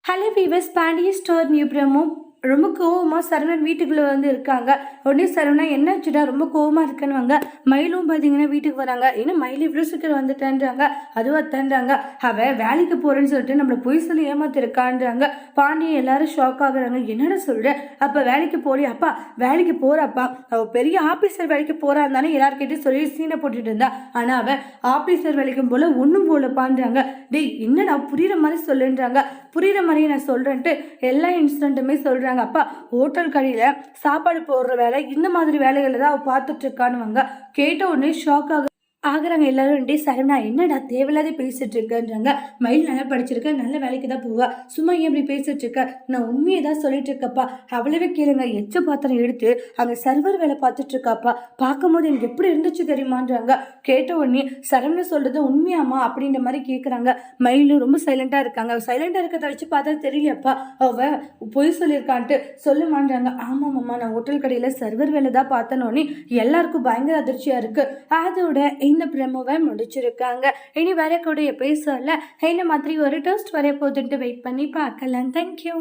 hello viewers Pandiya store new promo ரொம்ப கோவமாக சரவணன் வீட்டுக்குள்ளே வந்து இருக்காங்க. உடனே சரவணன் என்னாச்சுடா? ரொம்ப கோவமாக இருக்கேன்னு மயிலும் பார்த்தீங்கன்னா வீட்டுக்கு வராங்க. என்ன மயில்? இவ்வளோ சீக்கிரம் வந்துட்டேன்றாங்க. அதுவும் அத்தன்றாங்க. அவ வேலைக்கு போகிறேன்னு சொல்லிட்டு நம்மளை பொய் சொல்லி ஏமாத்திருக்கான்றாங்க. பாண்டியன் எல்லாரும் ஷாக் ஆகுறாங்க. என்னடா சொல்கிறேன் அப்போ வேலைக்கு போறி அப்பா வேலைக்கு போகிறாப்பா அவள் பெரிய ஆஃபீஸர் வேலைக்கு போறான்னு தானே எல்லார்கிட்டயும் சொல்லி சீனை போட்டுட்டு இருந்தா. ஆனால் அவள் ஆஃபீஸர் வேலைக்கும் போல் ஒன்றும் போலப்பான்றாங்க. டேய் என்னடா? புரிகிற மாதிரி சொல்லுன்றாங்க. புரிகிற மாதிரி நான் சொல்கிறேன்ட்டு எல்லா இன்சிடென்ட்டுமே சொல்கிறாங்க அப்பா ஹோட்டல் கடையில் சாப்பாடு போடுற வேலை இந்த மாதிரி வேலைகளை தான் அவள் பார்த்துட்ருக்கானுவாங்க கேட்ட உடனே ஷாக் ஆக ஆகுறாங்க. எல்லாரும் டே சரவணா என்னடா தேவையில்லாத பேசிட்டு இருக்கேன்றாங்க. மயில் நல்லா படிச்சிருக்க நல்ல வேலைக்கு தான் போவா. சும்மா ஏன் இப்படி பேசிட்டு இருக்க? நான் உண்மையை தான் சொல்லிட்டு இருக்கப்பா. அவ்வளவே கேளுங்க. எச்ச பாத்திரம் எடுத்து அங்கே சர்வர் வேலை பார்த்துட்டு இருக்காப்பா. பார்க்கும்போது எனக்கு எப்படி இருந்துச்சு தெரியுமான்றாங்க. கேட்ட உடனே சரவணா சொல்றது உண்மையாமா அப்படின்ற மாதிரி கேட்குறாங்க மயிலும் ரொம்ப சைலண்டாக இருக்காங்க. சைலண்டாக இருக்கிறத வச்சு பார்த்தா தெரியலப்பா அவ பொய் சொல்லியிருக்கான்ட்டு சொல்லுமான்றாங்க. ஆமாம்மா நான் ஹோட்டல் கடையில் சர்வர் வேலை தான் பார்த்தனோடனே எல்லாருக்கும் பயங்கர அதிர்ச்சியாக இருக்கு. அதோட இந்த ப்ரெமோவை முடிச்சிருக்காங்க. இனி வரக்கூடிய பேசல என்ன மாதிரி ஒரு டோஸ்ட் வர போதுன்ட்டு வெயிட் பண்ணி பார்க்கலாம். தேங்க்யூ